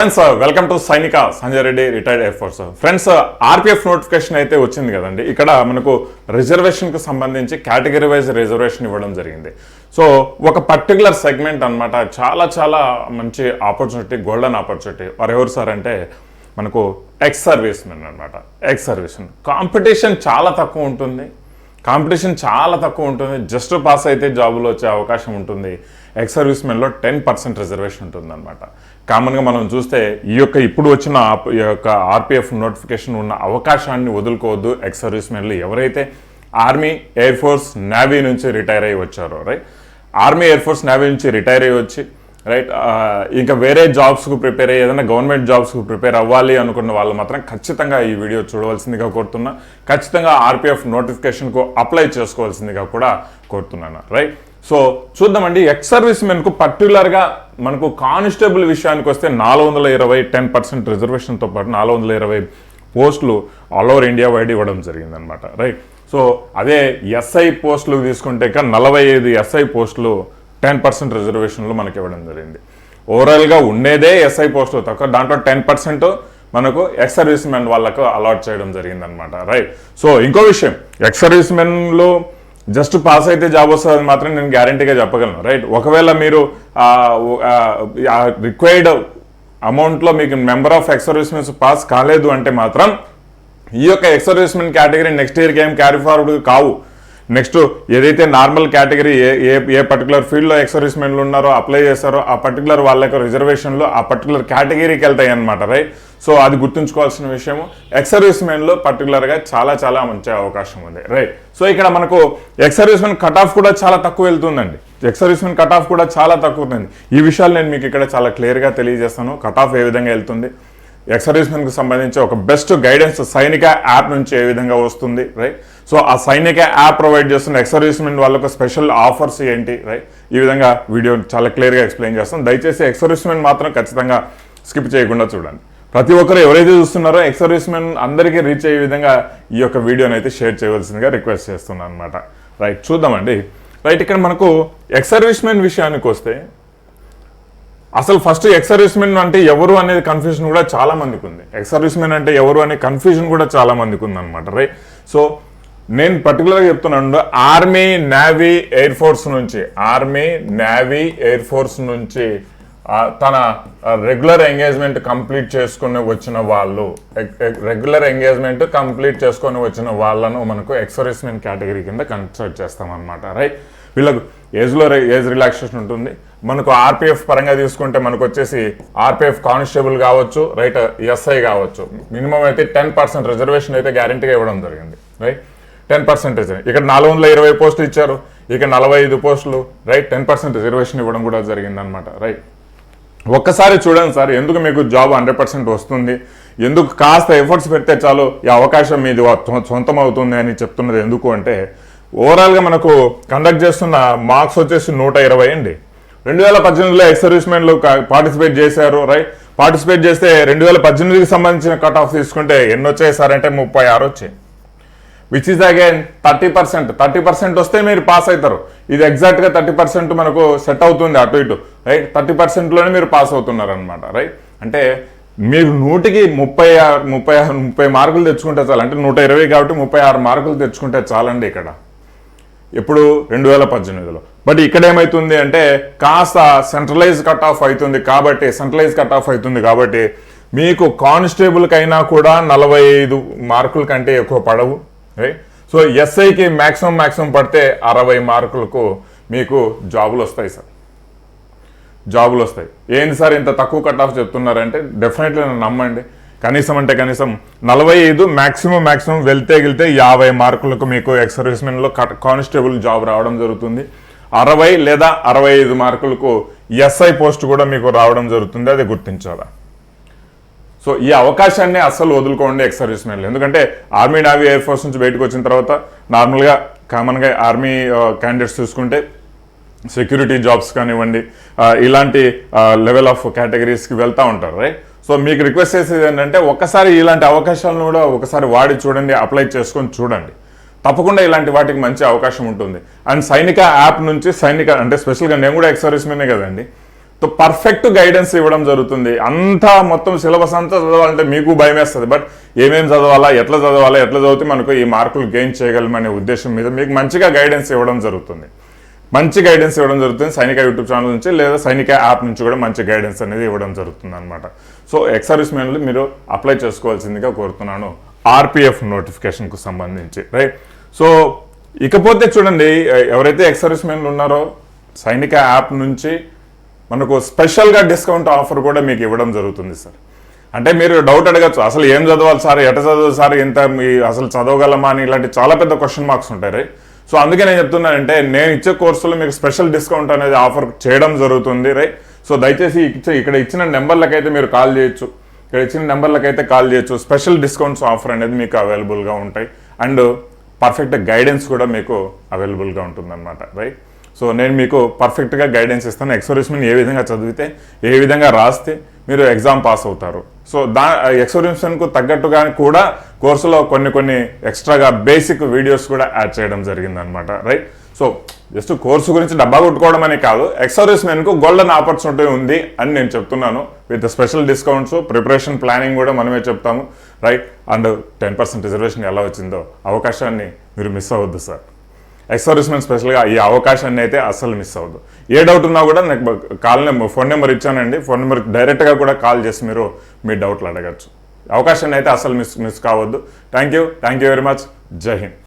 Friends welcome to Sainika Sanjay Reddy retired air force friends RPF notification అయితే వచ్చింది కదండి. ఇక్కడ మనకు రిజర్వేషన్కు సంబంధించి కేటగిరీ వైజ్ రిజర్వేషన్ ఇవ్వడం జరిగింది. సో ఒక పర్టికులర్ సెగ్మెంట్ అన్నమాట. చాలా చాలా మంచి ఆపర్చునిటీ గోల్డెన్ ఆపర్చునిటీ వారు ఎవరు సార్ అంటే మనకు ఎక్స్ సర్వీస్ మెన్ అనమాట ఎక్స్ సర్వీస్ మెన్ కాంపిటీషన్ చాలా తక్కువ ఉంటుంది. కాంపిటీషన్ చాలా తక్కువ ఉంటుంది. జస్ట్ పాస్ అయితే జాబులో వచ్చే అవకాశం ఉంటుంది. ఎక్స్ సర్వీస్ మెన్లో టెన్ పర్సెంట్ రిజర్వేషన్ ఉంటుందన్నమాట. కామన్గా మనం చూస్తే ఈ యొక్క ఇప్పుడు వచ్చిన ఈ యొక్క ఆర్పిఎఫ్ నోటిఫికేషన్ ఉన్న అవకాశాన్ని వదులుకోవద్దు ఎక్స్ సర్వీస్ మెన్లు. ఎవరైతే ఆర్మీ ఎయిర్ ఫోర్స్ నేవీ నుంచి రిటైర్ అయ్యి వచ్చారో right? Army air force navy నుంచి రిటైర్ అయ్యి వచ్చి రైట్? ఇంకా వేరే జాబ్స్కు ప్రిపేర్ అయ్యి ఏదైనా గవర్నమెంట్ జాబ్స్కు ప్రిపేర్ అవ్వాలి అనుకున్న వాళ్ళు మాత్రం ఖచ్చితంగా ఈ వీడియో చూడవలసిందిగా కోరుతున్నా. ఖచ్చితంగా ఆర్పిఎఫ్ నోటిఫికేషన్కు అప్లై చేసుకోవాల్సిందిగా కూడా కోరుతున్నాను రైట్? సో చూద్దామండి ఎక్స్ సర్వీస్ మెన్కు పర్టికులర్గా మనకు కానిస్టేబుల్ విషయానికి వస్తే నాలుగు వందల ఇరవై టెన్ పర్సెంట్ రిజర్వేషన్తో పాటు నాలుగు వందల ఇరవై పోస్టులు ఆల్ ఓవర్ ఇండియా వైడ్ ఇవ్వడం జరిగిందనమాట రైట్? సో అదే ఎస్ఐ పోస్టులు తీసుకుంటే ఇక నలభై ఐదు ఎస్ఐ పోస్టులు టెన్ పర్సెంట్ రిజర్వేషన్లు మనకి ఇవ్వడం జరిగింది. ఓవరాల్గా ఉండేదే ఎస్ఐ పోస్టులు తక్కువ దాంట్లో టెన్ పర్సెంట్ మనకు ఎక్స్ సర్వీస్ మెన్ వాళ్ళకు అలాట్ చేయడం జరిగిందనమాట రైట్? సో ఇంకో విషయం ఎక్స్ సర్వీస్ మెన్లో జస్ట్ పాస్ అయితే జాబ్ వస్తుంది మాత్రం నేను గ్యారంటీగా చెప్పగలను రైట్? ఒకవేళ మీరు రిక్వైర్డ్ అమౌంట్లో మీకు మెంబర్ ఆఫ్ ఎక్స్ పాస్ కాలేదు అంటే మాత్రం ఈ యొక్క ఎక్సర్విస్మెంట్ కేటగిరీ నెక్స్ట్ ఇయర్కి ఏం క్యారీ ఫార్వర్డ్ కావు. నెక్స్ట్ ఏదైతే నార్మల్ కేటగిరీ ఏ ఏ ఏ పర్టికులర్ ఫీల్డ్లో ఎక్స్ మెన్లు ఉన్నారో అప్లై చేస్తారో ఆ పర్టికులర్ వాళ్ళ యొక్క రిజర్వేషన్లు ఆ పర్టికులర్ కేటగిరీకి వెళ్తాయి అనమాట రైట్ సో అది గుర్తుంచుకోవాల్సిన విషయము. ఎక్స్ మెన్లో పర్టికులర్గా చాలా చాలా మంచి అవకాశం ఉంది రైట్ సో ఇక్కడ మనకు ఎక్స్ మెన్ కట్ ఆఫ్ కూడా చాలా తక్కువ వెళ్తుందండి. ఎక్స్సర్వీస్మెన్ కట్ ఆఫ్ కూడా చాలా తక్కువ ఉంటుంది. ఈ విషయాలు నేను మీకు ఇక్కడ చాలా క్లియర్గా తెలియజేస్తాను. కట్ ఆఫ్ ఏ విధంగా వెళ్తుంది? ఎక్స్ సంబంధించి ఒక బెస్ట్ గైడెన్స్ సైనిక యాప్ నుంచి ఏ విధంగా వస్తుంది రైట్ సో ఆ సైనిక యాప్ ప్రొవైడ్ చేస్తున్న ఎక్సర్విస్మెంట్ వాళ్ళకు స్పెషల్ ఆఫర్స్ ఏంటి రైట్ ఈ విధంగా వీడియో చాలా క్లియర్గా ఎక్స్ప్లెయిన్ చేస్తాం. దయచేసి ఎక్సర్విస్మెంట్ మాత్రం ఖచ్చితంగా స్కిప్ చేయకుండా చూడండి. ప్రతి ఒక్కరు ఎవరైతే చూస్తున్నారో ఎక్సర్విస్మెన్ అందరికీ రీచ్ అయ్యే విధంగా ఈ యొక్క వీడియోని అయితే షేర్ చేయవలసిందిగా రిక్వెస్ట్ చేస్తున్నాను అనమాట రైట్ చూద్దామండి. రైట్ ఇక్కడ మనకు ఎక్సర్విస్మెన్ విషయానికి వస్తే అసలు ఫస్ట్ ఎక్సర్విస్మెన్ అంటే ఎవరు అనేది కన్ఫ్యూజన్ కూడా చాలా మందికి ఉంది. ఎక్సర్విస్మెన్ అంటే ఎవరు అనే కన్ఫ్యూజన్ కూడా చాలా మందికి ఉంది అనమాట రైట్ సో నేను పర్టికులర్గా చెప్తున్నాను ఆర్మీ నేవీ ఎయిర్ ఫోర్స్ నుంచి. ఆర్మీ నేవీ ఎయిర్ ఫోర్స్ నుంచి తన రెగ్యులర్ ఎంగేజ్మెంట్ కంప్లీట్ చేసుకుని వచ్చిన వాళ్ళు. రెగ్యులర్ ఎంగేజ్మెంట్ కంప్లీట్ చేసుకొని వచ్చిన వాళ్ళను మనకు ఎక్స్ కేటగిరీ కింద కన్సిడర్ చేస్తాం అనమాట రైట్ వీళ్ళకు ఏజ్లో ఏజ్ రిలాక్సేషన్ ఉంటుంది. మనకు ఆర్పిఎఫ్ పరంగా తీసుకుంటే మనకు వచ్చేసి ఆర్పిఎఫ్ కానిస్టేబుల్ కావచ్చు రైట్ ఎస్ఐ కావచ్చు. మినిమం అయితే టెన్ పర్సెంట్ రిజర్వేషన్ అయితే గ్యారంటీగా ఇవ్వడం జరిగింది రైట్ టెన్ పర్సెంటేజ్. ఇక్కడ నాలుగు వందల ఇరవై పోస్టులు ఇచ్చారు. ఇక నలభై ఐదు పోస్టులు. రైట్ టెన్ పర్సెంట్ రిజర్వేషన్ ఇవ్వడం కూడా జరిగింది అనమాట రైట్. ఒక్కసారి చూడండి సార్ ఎందుకు మీకు జాబ్ హండ్రెడ్ పర్సెంట్ వస్తుంది? ఎందుకు కాస్త ఎఫర్ట్స్ పెడితే చాలు ఈ అవకాశం మీది సొంతం అవుతుంది అని చెప్తున్నది ఎందుకు అంటే ఓవరాల్గా మనకు కండక్ట్ చేస్తున్న మార్క్స్ వచ్చేసి నూట ఇరవై అండి. రెండు వేల పద్దెనిమిదిలో ఎక్స్ సర్వీస్మెన్లు పార్టిసిపేట్ చేశారు రైట్. పార్టిసిపేట్ చేస్తే రెండు వేల పద్దెనిమిదికి సంబంధించిన కట్ ఆఫ్ తీసుకుంటే ఎన్ని వచ్చాయి సార్ అంటే ముప్పై ఆరు వచ్చాయి. Which is again thirty percent thirty percent వస్తే మీరు పాస్ అవుతారు. ఇది ఎగ్జాక్ట్గా థర్టీ పర్సెంట్ మనకు సెట్ అవుతుంది అటు ఇటు రైట్ థర్టీ పర్సెంట్లోనే మీరు పాస్ అవుతున్నారు అనమాట రైట్ అంటే మీరు నూటికి ముప్పై ఆరు ముప్పై ఆరు ముప్పై మార్కులు తెచ్చుకుంటే చాలు. అంటే నూట ఇరవై కాబట్టి ముప్పై ఆరు మార్కులు తెచ్చుకుంటే చాలండి ఇక్కడ. ఇప్పుడు రెండు వేల పద్దెనిమిదిలో. బట్ ఇక్కడ ఏమవుతుంది అంటే కాస్త సెంట్రలైజ్ కట్ ఆఫ్ అవుతుంది కాబట్టి సెంట్రలైజ్ కట్ ఆఫ్ అవుతుంది కాబట్టి మీకు కానిస్టేబుల్కి అయినా కూడా నలభై ఐదు మార్కుల కంటే ఎక్కువ పడవు. రైట్ సో ఎస్ఐకి మ్యాక్సిమం మ్యాక్సిమం పడితే అరవై మార్కులకు మీకు జాబులు వస్తాయి సార్ జాబులు వస్తాయి. ఏంది సార్ ఇంత తక్కువ కట్ ఆఫ్ చెప్తున్నారంటే డెఫినెట్లీ నన్ను నమ్మండి. కనీసం అంటే కనీసం నలభై ఐదు మ్యాక్సిమం మ్యాక్సిమం వెళ్తే గెలితే యాభై మార్కులకు మీకు ఎక్స్ సర్వీస్మెన్లో కానిస్టేబుల్ జాబ్ రావడం జరుగుతుంది. అరవై లేదా అరవై ఐదు మార్కులకు ఎస్ఐ పోస్ట్ కూడా మీకు రావడం జరుగుతుంది అది గుర్తించాలా? సో ఈ అవకాశాన్ని అస్సలు వదులుకోండి ఎక్స్ సర్వీస్మెన్లు ఎందుకంటే ఆర్మీ నావీ ఎయిర్ ఫోర్స్ నుంచి బయటకు వచ్చిన తర్వాత నార్మల్గా కామన్గా ఆర్మీ క్యాండిడేట్స్ చూసుకుంటే సెక్యూరిటీ జాబ్స్ కానివ్వండి ఇలాంటి లెవెల్ ఆఫ్ కేటగిరీస్కి వెళ్తూ ఉంటారు రైట్ సో మీకు రిక్వెస్ట్ చేసేది ఏంటంటే ఒకసారి ఇలాంటి అవకాశాలను కూడా ఒకసారి వాడి చూడండి అప్లై చేసుకొని చూడండి. తప్పకుండా ఇలాంటి వాటికి మంచి అవకాశం ఉంటుంది. అండ్ సైనిక యాప్ నుంచి సైనిక అంటే స్పెషల్గా నేను కూడా ఎక్స్ సర్వీస్మెనే కదండి పర్ఫెక్ట్ గైడెన్స్ ఇవ్వడం జరుగుతుంది. అంతా మొత్తం సిలబస్ అంతా చదవాలంటే మీకు భయం వేస్తుంది బట్ ఏమేమి చదవాలా ఎట్లా చదవాలా ఎట్లా చదివితే మనకు ఈ మార్కులు గెయిన్ చేయగలమనే ఉద్దేశం మీద మీకు మంచిగా గైడెన్స్ ఇవ్వడం జరుగుతుంది. మంచి గైడెన్స్ ఇవ్వడం జరుగుతుంది. సైనిక యూట్యూబ్ ఛానల్ నుంచి లేదా సైనిక యాప్ నుంచి కూడా మంచి గైడెన్స్ అనేది ఇవ్వడం జరుగుతుంది అనమాట సో ఎక్స్ మెన్లు మీరు అప్లై చేసుకోవాల్సిందిగా కోరుతున్నాను. ఆర్పిఎఫ్ నోటిఫికేషన్కు సంబంధించి రైట్ సో ఇకపోతే చూడండి ఎవరైతే ఎక్స్ మెన్లు ఉన్నారో సైనిక యాప్ నుంచి మనకు స్పెషల్గా డిస్కౌంట్ ఆఫర్ కూడా మీకు ఇవ్వడం జరుగుతుంది సార్. అంటే మీరు డౌట్ అడగచ్చు అసలు ఏం చదవాలి సార్ ఎట చదవాలి సార్ ఇంత మీ అసలు చదవగలమా అని ఇలాంటి చాలా పెద్ద క్వశ్చన్ మార్క్స్ ఉంటాయి సో అందుకే నేను చెప్తున్నానంటే నేను ఇచ్చే కోర్సులో మీకు స్పెషల్ డిస్కౌంట్ అనేది ఆఫర్ చేయడం జరుగుతుంది రైట్? సో దయచేసి ఇచ్చే ఇక్కడ ఇచ్చిన నెంబర్లకైతే మీరు కాల్ చేయొచ్చు ఇక్కడ ఇచ్చిన నెంబర్లకైతే కాల్ చేయొచ్చు. స్పెషల్ డిస్కౌంట్స్ ఆఫర్ అనేది మీకు అవైలబుల్గా ఉంటాయి అండ్ పర్ఫెక్ట్ గైడెన్స్ కూడా మీకు అవైలబుల్గా ఉంటుందన్నమాట రైట్? సో నేను మీకు పర్ఫెక్ట్గా గైడెన్స్ ఇస్తాను. ఎక్స్పరిస్మెంట్ ఏ విధంగా చదివితే ఏ విధంగా రాస్తే మీరు ఎగ్జామ్ పాస్ అవుతారు. సో దా ఎక్స్పరిస్మెంట్కు తగ్గట్టుగా కూడా కోర్సులో కొన్ని కొన్ని ఎక్స్ట్రాగా బేసిక్ వీడియోస్ కూడా యాడ్ చేయడం జరిగిందనమాట రైట్ సో జస్ట్ కోర్సు గురించి డబ్బా కొట్టుకోవడం అని కాదు. ఎక్స్పరిస్మెంట్కు గోల్డెన్ ఆపర్చునిటీ ఉంది అని నేను చెప్తున్నాను. With special discounts preparation planning కూడా మనమే చెప్తాము. Right and ten percent reservation ఎలా వచ్చిందో అవకాశాన్ని మీరు మిస్ అవ్వద్దు సార్ ఎక్స్పరిస్మెంట్ స్పెషల్గా ఈ అవకాశాన్ని అయితే అస్సలు మిస్ అవ్వదు ఏ డౌట్ ఉన్నా కూడా నాకు కాల్ నెంబర్ ఫోన్ నెంబర్ ఇచ్చానండి. ఫోన్ నెంబర్ డైరెక్ట్గా కూడా కాల్ చేసి మీరు మీ డౌట్లు అడగచ్చు. అవకాశాన్ని అయితే అస్సలు మిస్ మిస్ కావద్దు. Thank you thank you very much. జై హింద్.